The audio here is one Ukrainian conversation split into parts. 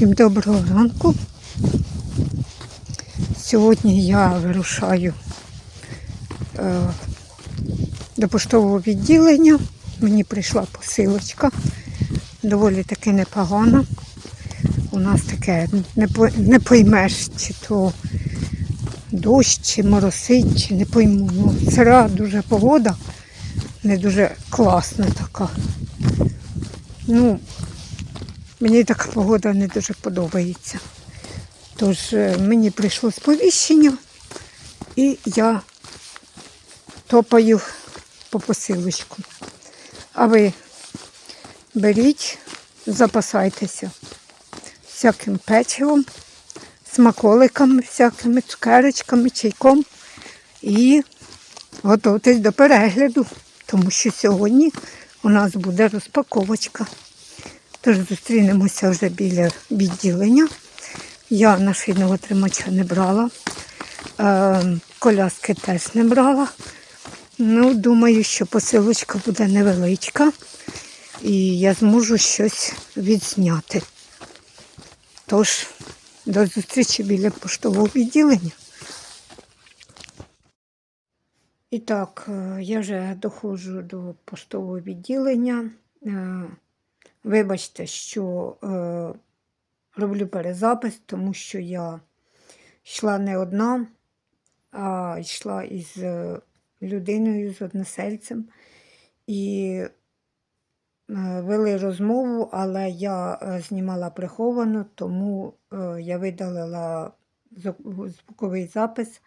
Всім доброго ранку. Сьогодні я вирушаю е, до поштового відділення. Мені прийшла посилочка, доволі таки непогана. У нас таке не, поймеш, чи то дощ, чи моросить, чи не пойму. Ну, сира дуже погода, не дуже класна така. Ну, Мені така погода не дуже подобається. Тож е, мені прийшло сповіщення, і я топаю по посилочку. А ви беріть, запасайтеся всяким печивом, смаколиками, всякими цукерочками, чайком і готуйтесь до перегляду, тому що сьогодні у нас буде розпаковочка. Тож зустрінемося вже біля відділення. Я нашийного тримача не брала, е, коляски теж не брала. Ну, думаю, що посилочка буде невеличка і я зможу щось відзняти. Тож, до зустрічі біля поштового відділення. І так, е, я вже доходжу до поштового відділення. Вибачте, що е, роблю перезапис, тому що я йшла не одна, а йшла із е, людиною, з односельцем. І е, вели розмову, але я е, знімала приховано, тому я видалила звуковий запис.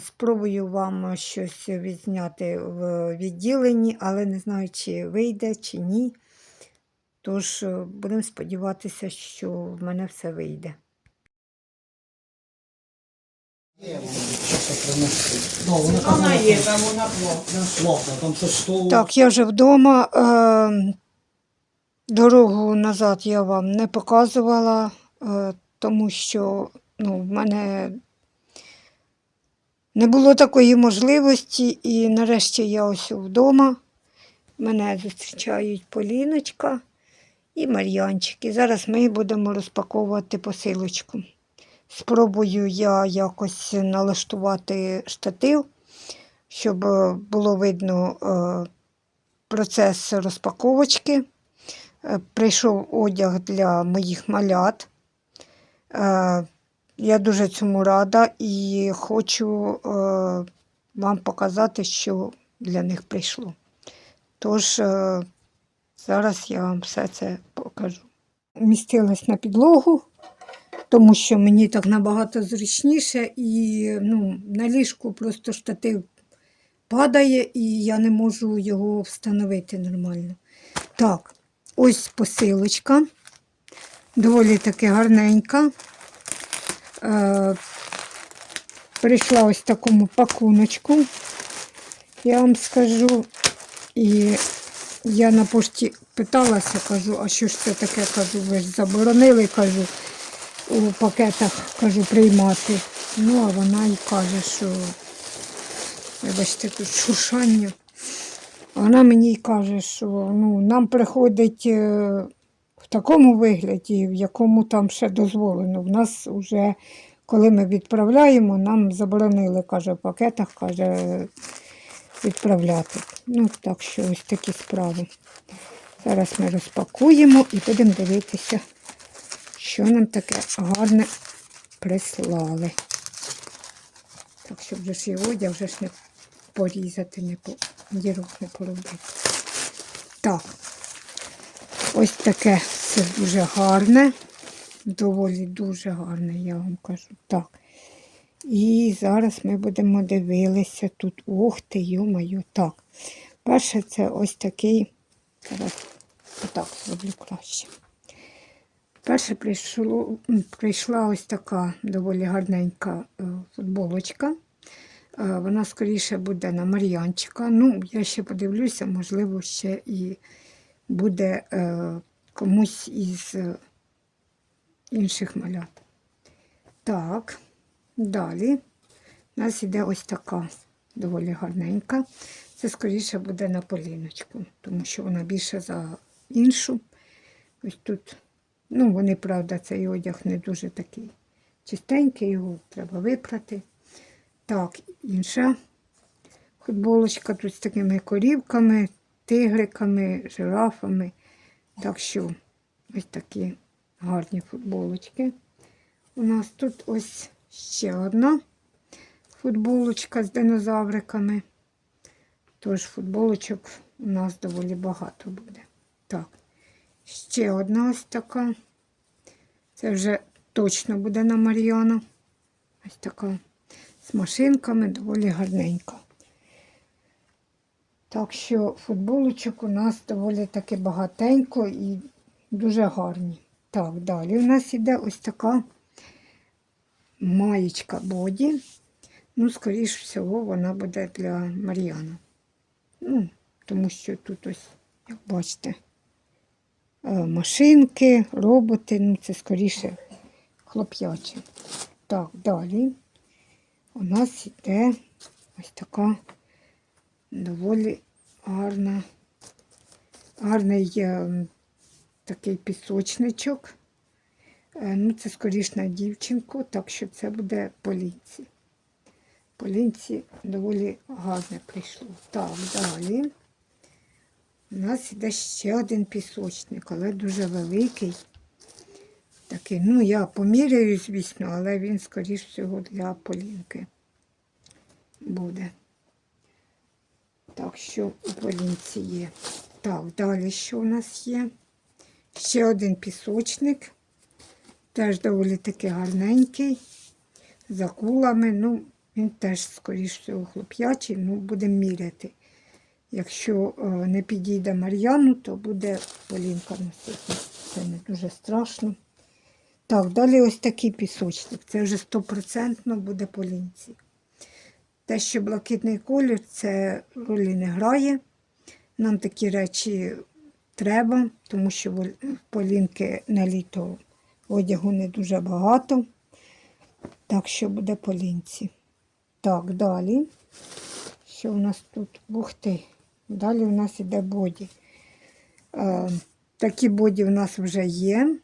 Спробую вам щось відзняти в відділенні, але не знаю, чи вийде, чи ні. Тож е, будемо сподіватися, що в мене все вийде. Вона Вона є, там вона плохо. плохо, там що. Так, я вже вдома. Е, дорогу назад я вам не показувала, е, тому що ну, в мене не було такої можливості, і нарешті я ось вдома. Мене зустрічають Поліночка і Мар'янчик. І зараз ми будемо розпаковувати посилочку. Спробую я якось налаштувати штатив, щоб було видно е, процес розпаковочки. Е, Прийшов одяг для моїх малят. Е, Я дуже цьому рада і хочу вам показати, що для них прийшло. Тож зараз я вам все це покажу. Містилась на підлогу, тому що мені так набагато зручніше, і ну, на ліжку просто штатив падає, і я не можу його встановити нормально. Так, ось посилочка. Доволі таки гарненька. Е, прийшла ось такому пакуночку. Я вам скажу. І я на пошті питалася, кажу, а що ж це таке? Кажу, ви ж заборонили, кажу, у пакетах кажу, приймати. Ну, а вона і каже, що, вибачте, тут шуршання. Вона мені й каже, що ну, нам приходить е, в такому вигляді, в якому там ще дозволено. В нас вже, коли ми відправляємо, нам заборонили, каже, в пакетах, каже, відправляти. Ну, так що ось такі справи. Зараз ми розпакуємо і будемо дивитися, що нам таке гарне прислали. Так, щоб вже ж і одяг вже ж не порізати, не по дірок не поробити. Так, ось таке все дуже гарне. Доволі дуже гарне, я вам кажу. Так. І зараз ми будемо дивитися тут. Ох ти, йо-моє, так. Перше, це ось такий. Зараз отак зроблю краще. Перше прийшло, прийшла ось така доволі гарненька е, футболочка. Е, Вона скоріше буде на Мар'янчика. Ну, я ще подивлюся, можливо, ще і буде е, комусь із інших малят. Так, далі у нас іде ось така доволі гарненька. Це скоріше буде на поліночку, тому що вона більше за іншу. Ось тут Ну, вони, правда, цей одяг не дуже такий чистенький, його треба випрати. Так, інша футболочка тут з такими корівками, тигриками, жирафами. Так що ось такі гарні футболочки. У нас тут ось ще одна футболочка з динозавриками. Тож футболочок у нас доволі багато буде. Так, ще одна ось така. Це вже точно буде на Мар'яна. Ось така з машинками, доволі гарненька. Так що футболочок у нас доволі таки багатенько і дуже гарні. Так, далі у нас іде ось така маєчка боді. Ну, скоріш всього, вона буде для Мар'яна. Ну, тому що тут ось, як бачите, е, машинки, роботи, ну це скоріше хлоп'яче. Так, далі у нас йде ось така доволі гарна, гарний е, такий пісочничок. Е, Ну, це скоріш на дівчинку, так що це буде полінці. Полінці доволі гарне прийшло. Так, далі. У нас іде ще один пісочник, але дуже великий. Такий, ну, я поміряю, звісно, але він, скоріш всього, для полінки буде. Так що у полінці є. Так, далі що у нас є? Ще один пісочник. Теж доволі таки гарненький. За кулами. Ну, він теж, скоріш всього, хлоп'ячий, ну, будемо міряти. Якщо е, не підійде Мар'яну, то буде полінка носити. Це не дуже страшно. Так, далі ось такий пісочник. Це вже стопроцентно буде полінці. Те, що блакитний колір, це ролі не грає. Нам такі речі треба, тому що полінки на літо одягу не дуже багато. Так що буде полінці. Так, далі. Що у нас тут? Ух ти. Далі у нас іде боді. Е, такі боді у нас вже є.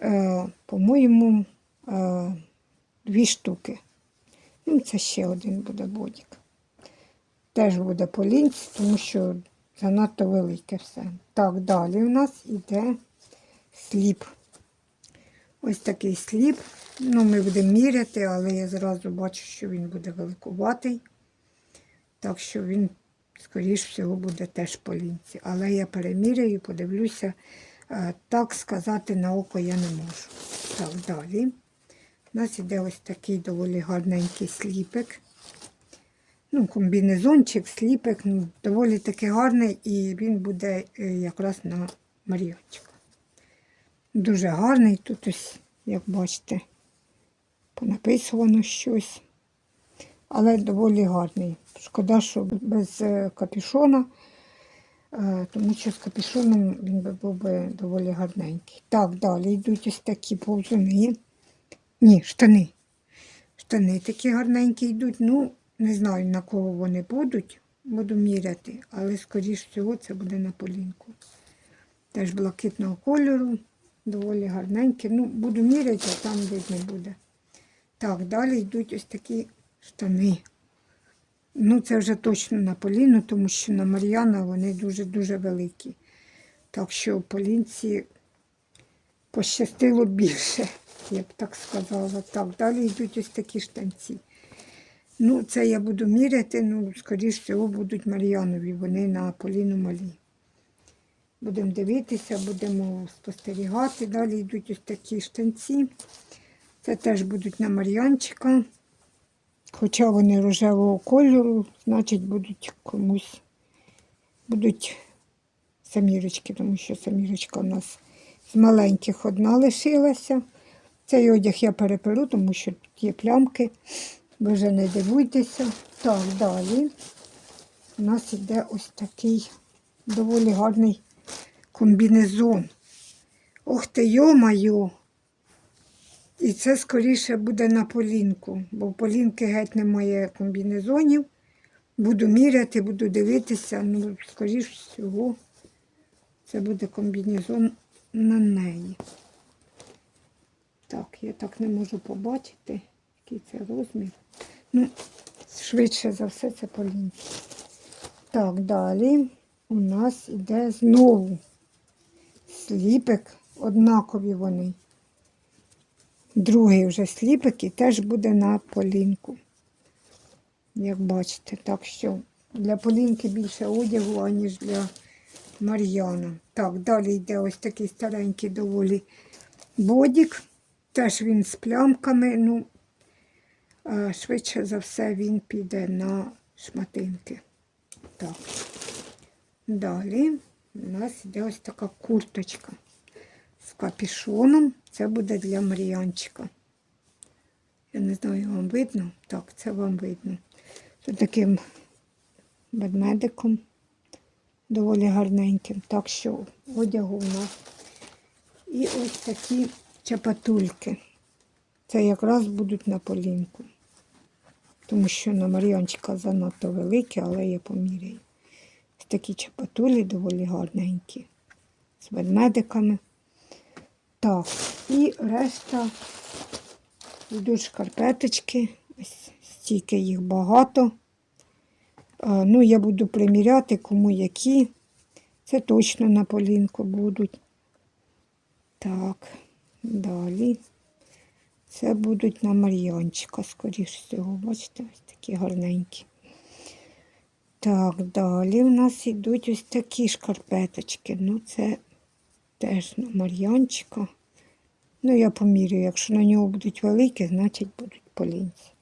Е, по-моєму, е, дві штуки. Ну, це ще один буде бодік. Теж буде по лінці, тому що занадто велике все. Так, далі у нас йде сліп. Ось такий сліп. Ну, ми будемо міряти, але я зразу бачу, що він буде великуватий. Так що він, скоріш всього, буде теж по лінці. Але я переміряю, подивлюся. Е, Так сказати на око я не можу. Так, далі. У нас іде ось такий доволі гарненький сліпик. Ну, комбінезончик, сліпик, ну, доволі таки гарний, і він буде е, якраз на Маріончика. Дуже гарний. Тут ось, як бачите, понаписано щось. Але доволі гарний. Шкода, що без е, капюшона, е, тому що з капюшоном він би був би доволі гарненький. Так, далі йдуть ось такі повзуни. Ні, штани. Штани такі гарненькі йдуть. Ну, не знаю, на кого вони будуть. Буду міряти, але, скоріш всього, це буде на полінку. Теж блакитного кольору, доволі гарненькі. Ну, буду міряти, а там видно буде. Так, далі йдуть ось такі штани. Ну, це вже точно на Поліну, тому що на Мар'яна вони дуже-дуже великі. Так що Полінці пощастило більше, я б так сказала. Так, далі йдуть ось такі штанці. Ну, це я буду міряти, ну, скоріш всього, будуть Мар'янові, вони на Поліну малі. Будемо дивитися, будемо спостерігати. Далі йдуть ось такі штанці. Це теж будуть на Мар'янчика. Хоча вони рожевого кольору, значить будуть комусь, будуть самірочки, тому що самірочка у нас з маленьких одна лишилася. Цей одяг я переперу, тому що тут є плямки. Ви вже не дивуйтеся. Так, далі у нас іде ось такий доволі гарний комбінезон. Ох ти, йо-майо! І це скоріше буде на полінку, бо в полінки геть немає комбінезонів. Буду міряти, буду дивитися, ну, скоріш всього, це буде комбінезон на неї. Так, я так не можу побачити, який це розмір. Ну, швидше за все це полінь. Так, далі у нас іде знову сліпик, однакові вони. Другий вже сліпик і теж буде на полінку. Як бачите, так що для полінки більше одягу, аніж для Мар'яна. Так, далі йде ось такий старенький доволі бодік. Теж він з плямками. Ну, швидше за все він піде на шматинки. Так. Далі у нас йде ось така курточка з капішоном. Це буде для Мар'янчика. Я не знаю, вам видно? Так, це вам видно. З таким ведмедиком доволі гарненьким. Так що одягу у нас. І ось такі чапатульки. Це якраз будуть на полінку. Тому що на Мар'янчика занадто великі, але я поміряю. Такі чапатулі доволі гарненькі. З ведмедиками. Так, і решта йдуть шкарпеточки. Ось стільки їх багато. А, Ну, я буду приміряти, кому які. Це точно на полінку будуть. Так, далі. Це будуть на Мар'янчика, скоріш всього. Бачите, ось такі гарненькі. Так, далі у нас йдуть ось такі шкарпеточки. Ну, це теж на Мар'янчика. Ну, я поміряю, якщо на нього будуть великі, значить будуть полінці.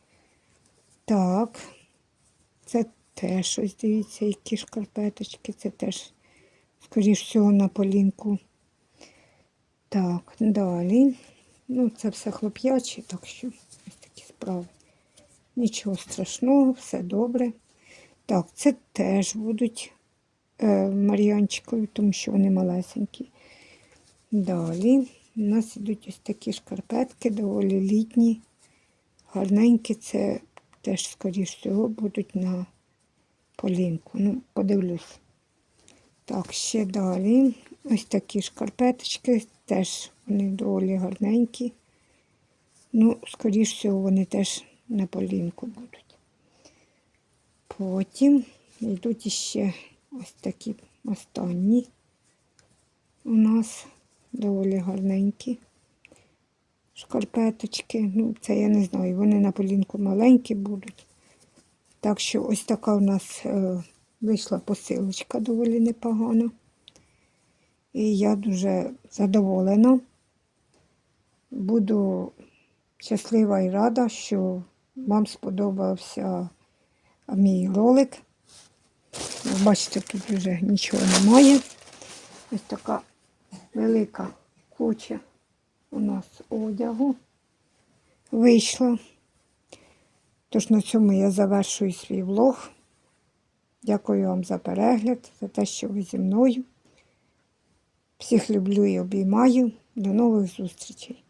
Так, це теж ось дивіться, які шкарпеточки. Це теж, скоріш всього, на полінку. Так, далі. Ну, це все хлоп'ячі, так що ось такі справи. Нічого страшного, все добре. Так, це теж будуть е, Мар'янчикові, тому що вони малесенькі. Далі у нас йдуть ось такі шкарпетки, доволі літні, гарненькі. Це теж, скоріш всього, будуть на полінку. Ну, подивлюсь. Так, ще далі. Ось такі шкарпеточки, теж вони доволі гарненькі. Ну, скоріш всього, вони теж на полінку будуть. Потім йдуть іще ось такі останні у нас доволі гарненькі шкарпеточки. Ну, це я не знаю, вони на полінку маленькі будуть. Так що ось така у нас е, вийшла посилочка доволі непогана. І я дуже задоволена. Буду щаслива і рада, що вам сподобався мій ролик. Бачите, тут вже нічого немає. Ось така велика куча у нас одягу вийшла. Тож на цьому я завершую свій влог. Дякую вам за перегляд, за те, що ви зі мною. Всіх люблю і обіймаю. До нових зустрічей.